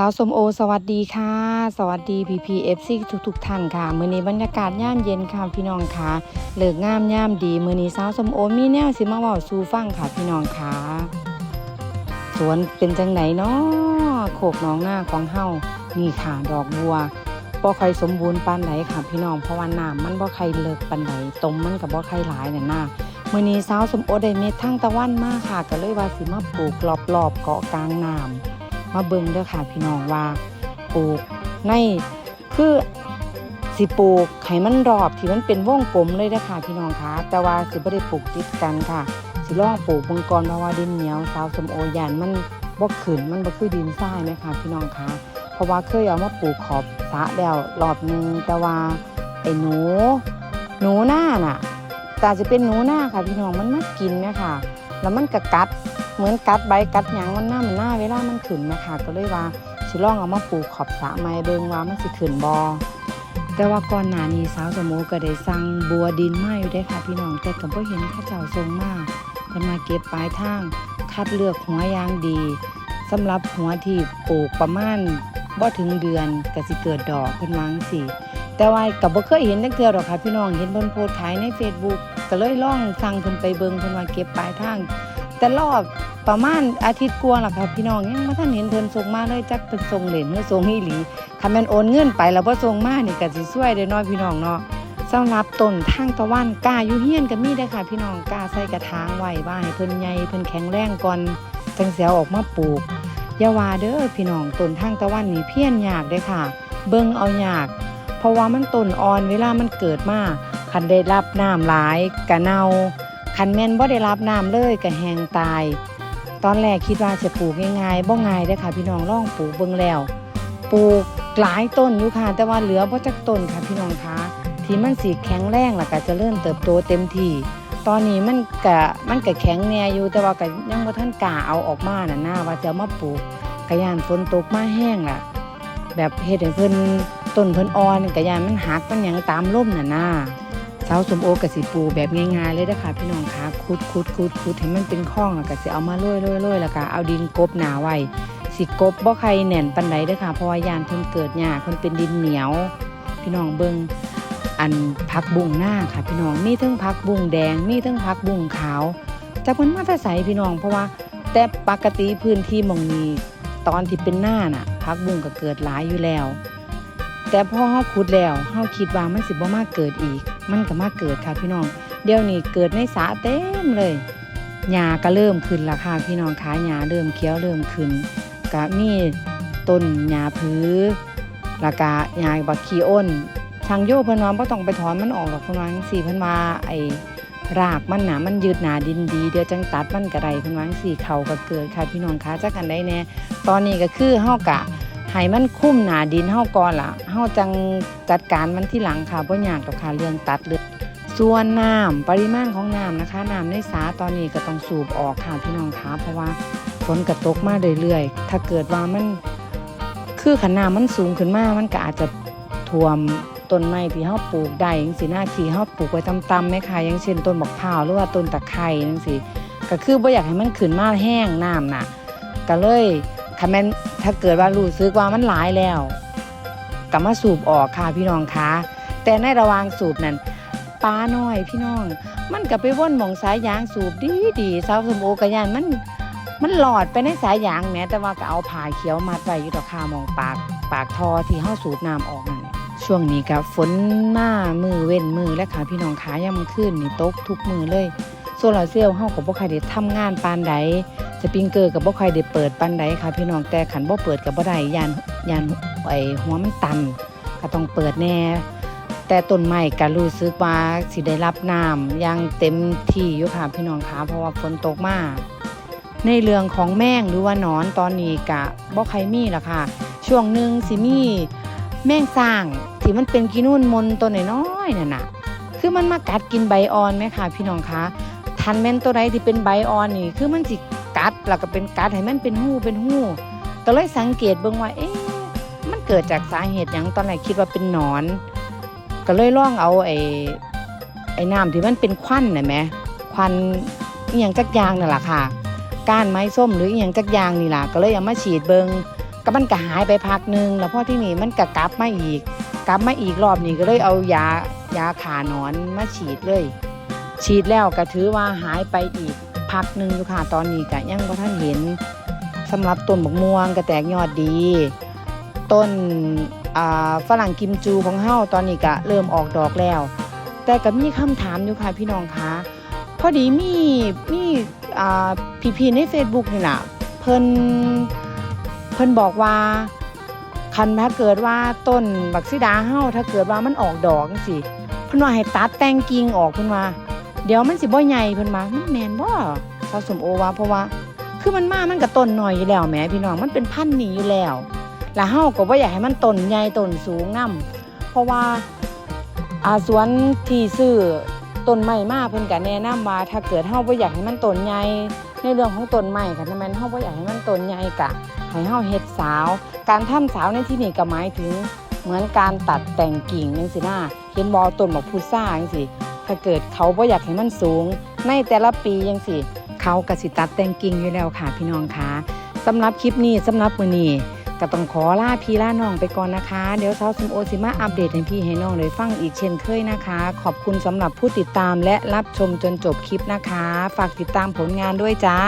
สาวสมโอ สวัสดีค่ะ สวัสดีพีพีเอฟซีทุกทุกท่านค่ะ มือนี้บรรยากาศย่ามเย็นค่ะพี่น้องค่ะเลิกงามย่ามดีมือนี้สาวสมโอมีแนวสิมาเว้าสู่ฟังค่ะพี่น้องค่ะสวนเป็นจังไหนเนาะโขกน้องหน้าของเฮานี่ค่ะดอกบัวบ่ค่สมบูรณ์ปานใดค่ะพี่น้องเพราะว่าน้ำมันบ่ค่เลิกปานใดตมมันก็บ่ค่อยหลายน่ะนะมื้อนี้สาวสมโอได้เม็ดทั้งตะวันมากค่ะ ก็เลยว่าสิมาปลูกรอบๆเกาะกลางน้ำ มาเบิ่งเด้อค่ะพี่น้องว่าปลูกในคือสิปลูกให้มันรอบที่มันเป็นวงกลมเลยเด้ค่ะพี่น้องคะแต่ว่าสิบ่ได้ปลูกติดกันค่ะ สิลองปลูกบงก่อนเพราะว่าดินเหนียวสาวสมโอยานมันบ่ขึ้นมันบ่คือดินทรายนะคะพี่น้องคะเพราะว่าเคยเอามาปลูกขอบสะแล้วรอบหนึงแต่ว่าไอ้หนูหนูหน้าน่ะแต่จะเป็นหนูหน้าค่ะพี่น้องมันมากินเนะคะแล้วมันก็กัด เหมือนกัดใบกัดหยังมันหน้ามันหน้าเวลามันขึ้นนะคะก็เลยว่าสิลองเอามาปลูกขอบสระไม้เบิงว่ามันสิขึ้นบอแต่ว่าก่อนหน้านี้สาวสมูก็ได้สั่งบัวดินมาอยู่ได้ค่ะพี่น้องแต่ก็บ่เห็นข้าเจ้าทรงมาเพิ่นมาเก็บปลายทาง คัดเลือกหัวยางดีสำหรับหัวที่ปลูกประมาณบ่ถึงเดือนก็สิเกิดดอกเพิ่นวางสิแต่ว่าก็บ่เคยเห็นจักเทื่อดอกค่ะพี่น้องเห็นเพิ่นโพสต์ขายใน Facebook ก็เลยล่องสั่งเพิ่นไปเบิงเพิ่นว่าเก็บปลายทางแต่รอบ ประมาณอาทิตย์กว่าล่ะค่ะพี่น้องยังบ่ทันเห็นเพิ่นส่งมาเลยจักเพิ่นส่งเหรียญหรือส่งอีหลีถ้าแม่นโอนเงินไปแล้วบ่ส่งมานี่ก็สิช่วยได้น้อยพี่น้องเนาะสำหรับต้นทางตะวันกล้าอยู่เฮียนก็มีได้ค่ะ พี่น้องกล้าใส่กระถางไว้ว่าให้เพิ่นใหญ่เพิ่นแข็งแรงก่อนจังเสิเอาออกมาปลูกอย่าว่าเด้อพี่น้องต้นทางตะวันนี่เพี้ยนยากเด้ค่ะ เบิ่งเอายาก เพราะว่ามันต้นอ่อนเวลามันเกิดมาคันได้รับน้ำหลายกะเน่าคันแม่นบ่ได้รับน้ำเลยก็แหงตาย ตอนแรกคิดว่าจะปลูกง่ายๆบ่ง่ายเด้อค่ะ พี่น้องลองปลูกเบิ่งแล้ว ปลูกหลายต้นอยู่ค่ะ แต่ว่าเหลือบ่จักต้นค่ะพี่น้องคะที่มันสิแข็งแรงแล้วก็จะเริ่มเติบโตเต็มที่ตอนนี้มันก็มันก็แข็งแน่อยู่แต่ว่าก็ยังบ่ทันกล้าเอาออกมาน่ะหนะว่าจะมาปลูกกะยานฝนตกมาแห้งล่ะ แบบเฮ็ดให้เพิ่นต้นเพิ่นอ่อนกะยานมันหักมันหยังตามลมน่ะนะสาสมโอกับสีปูแบบง่ายๆเลยนะคะพี่น้องคะคุดคุดคุดคุดให้มันเป็นข้องแล้วก็สิเอามาโรยโรยโรยแล้วก็เอาดินกบหนาไว้สิกบบ่ใครแน่นปันไดเด้อค่ะเพราะว่ายานเพิ่นเกิดหญ้าเพิ่นเป็นดินเหนียว พี่น้องเบิ่งอันพักบุ้งหน้าค่ะ พี่น้องมีทั้งพักบุ้งแดงมีทั้งพักบุ้งขาวจากมันมาแต่ใสพี่น้อง เพราะว่าแต่ปกติพื้นที่มองนี้ตอนที่เป็นหน้าน่ะพักบุ้งก็เกิดหลายอยู่แล้ว แต่พอเฮาขุดแล้วเฮาคิดว่ามันสิบ่มาเกิดอีก มันก็มาเกิดค่ะพี่น้อง เดี๋ยวนี้เกิดในสระเต็มเลยหญ้าก็เริ่มขึ้นและค่ะพี่น้องขาหญ้าเริ่มเขียวเริ่มขึ้นก็มีต้นหญ้าผือแล้วก็หญ้าบักขี้อ้นช่างโยเพิ่นว่าบ่ต้องไปถอนมันออกหรอกเพิ่นว่าจังซี่เพิ่นว่าไอ้รากมันหน่ะมันยืดหนาดินดีเดี๋ยวจังตัดมันก็ได้เพิ่นว่าจังซี่เขาก็เกิดค่ะพี่น้องคะจักกันได้แน่ตอนนี้ก็คือเฮากะ ให้มันคุ้มหนาดินเฮาก่อนล่ะเฮาจังจัดการมันที่หลังค่ะบ่ยากดอกค่ะเรื่องตัดเลยส่วนน้ำปริมาณของน้ำนะคะน้ำในสาตอนนี้ก็ต้องสูบออกค่ะพี่น้องคะเพราะว่าฝนกระตกมาเรื่อยๆถ้าเกิดว่ามันคือขนาดมันสูงขึ้นมามันก็อาจจะท่วมต้นไม้ที่เฮาปลูกได้จังซี่นะที่เฮาปลูกไว้ต่ำๆแม่ค่ะอย่างเช่นต้นบักพร้าวหรือว่าต้นตะไคร้จังซี่ก็คือบ่อยากให้มันขึ้นมาแห้งน้ำน่ะก็เลย ถ้าแม่นถ้าเกิดว่ารู้สึกว่ามันหลายแล้วก็มาสูบออกค่ะพี่น้องคะแต่ในระหว่างสูบนั้นปลาน้อยพี่น้อง มันก็ไปว่นมองสายยางสูบดีดีสาวสมโอกระยานมันมันหลอดไปในสายยางแม้แต่ว่าก็เอาผ้าเขียวมัดไว้อยู่ดอคามองปากปากทอที่เฮาสูบน้ำออกนั่นช่วงนี้ก็ฝนมามือเว้นมือและค่ะพี่น้องขายามมื้อคืนนี่ตกทุกมือเลย โซลาร์เซลล์เฮาก็บ่ค่อยได้ทำงานปานใดสปริงเกอร์กับบ่ค่อยได้เปิดปันใดค่ะพี่น้องแต่ขันบ่เปิดกับบ่ได้ยานยานไอหัวมันตัน ก็ต้องเปิดแน่แต่ต้นไม้ก็รู้สึกว่าสิได้รับน้ำอย่างเต็มที่อยู่ค่ะพี่น้องคะเพราะว่าฝนตกมาในเรื่องของแมงหรือว่านอนตอนนี้ก็บ่ใครมีละค่ะ ช่วงหนึ่งสิมีแมงสร้างที่มันเป็นกินุ่นมนตัวน้อยๆนั่นน่ะ คือมันมากัดกินใบอ่อนไหมคะพี่น้องคะ ทันแม่นตัวใดที่เป็นใบอ่อนนี่ คือมันสิกัดแล้วก็เป็นกัดให้มันเป็นหูเป็นหูก็เลยสังเกตเบิ่งว่า เอ๊ะมันเกิดจากสาเหตุหยังตอนแรกคิดว่าเป็นหนอน ก็เลยลองเอาไอ้ไอ้น้ำที่มันเป็นควันน่ะแหมควันอหยังจักอยางนั่นแหละค่ะ ก้านไม้ส้มหรืออหยังจักอยางนี่ล่ะก็เลยเอามาฉีดเบิงก็มันก็หายไปพักหนึงแล้วพอที่นี่มันก็กลับมาอีก กลับมาอีกรอบนี้ก็เลยเอายายาขาหนอนมาฉีดเลย ฉีดแล้วก็ถือว่าหายไปอีกพักหนึ่งอยู่ค่ะตอนนี้ก็ยังบ่ท่านเห็นสำหรับต้นบักม่วงก็แตกยอดดี ต้นฝรั่งกิมจูของเฮาตอนนี้ก็เริ่มออกดอกแล้ว แต่ก็มีคำถามอยู่ค่ะพี่น้องคะพอดีมีมีอ่าพี่ๆใน Facebook นี่ล่ะเพิ่นเพิ่นบอกว่าคันถ้าเกิดว่าต้นบักซิดาเฮาถ้าเกิดว่ามันออกดอกจังซี่เพิ่นว่าให้ตัดแต่งกิ่งออกเพิ่นว่า เดี๋ยวมันสิบ่ใหญ่เพิ่นว่ามันแม่นบ่สาสมโอวาเพราะว่า คือมันมามันก็ต้นน้อยอยู่แล้วแหมพี่น้องมันเป็นพันธุ์นี้อยู่แล้วแล้วเฮาก็บ่อยากให้มันต้นใหญ่ต้นสูงนํเพราะว่าอาสวนที่ซื้อต้นไม้มาเพิ่นก็แนะนำว่าถ้าเกิดเฮาบ่อยากให้มันต้นใหญ่ในเรื่องของต้นไม้ค่ะถ้าแม่นเฮาบ่อยากให้มันต้นใหญ่กะให้เฮาเฮ็ดสาว การทำสาวในที่นี้ก็หมายถึงเหมือนการตัดแต่งกิ่งจังซี่นะเห็นบ่ต้นบักพุทราจังซี่ ถ้าเกิดเขาบ่อยากให้มันสูง ในแต่ละปียังสิเขากสิตัดแต่งกิ่งอยู่แล้วค่ะพี่น้องคะสำหรับคลิปนี้สำหรับมื้อนี้ก็ต้องขอลาพี่ลาน้องไปก่อนนะคะ เดี๋ยวสาวสมโอซิมาอัปเดตให้พี่ให้น้องเลยฟังอีกเช่นเคยนะคะ ขอบคุณสำหรับผู้ติดตามและรับชมจนจบคลิปนะคะ ฝากติดตามผลงานด้วยจ้า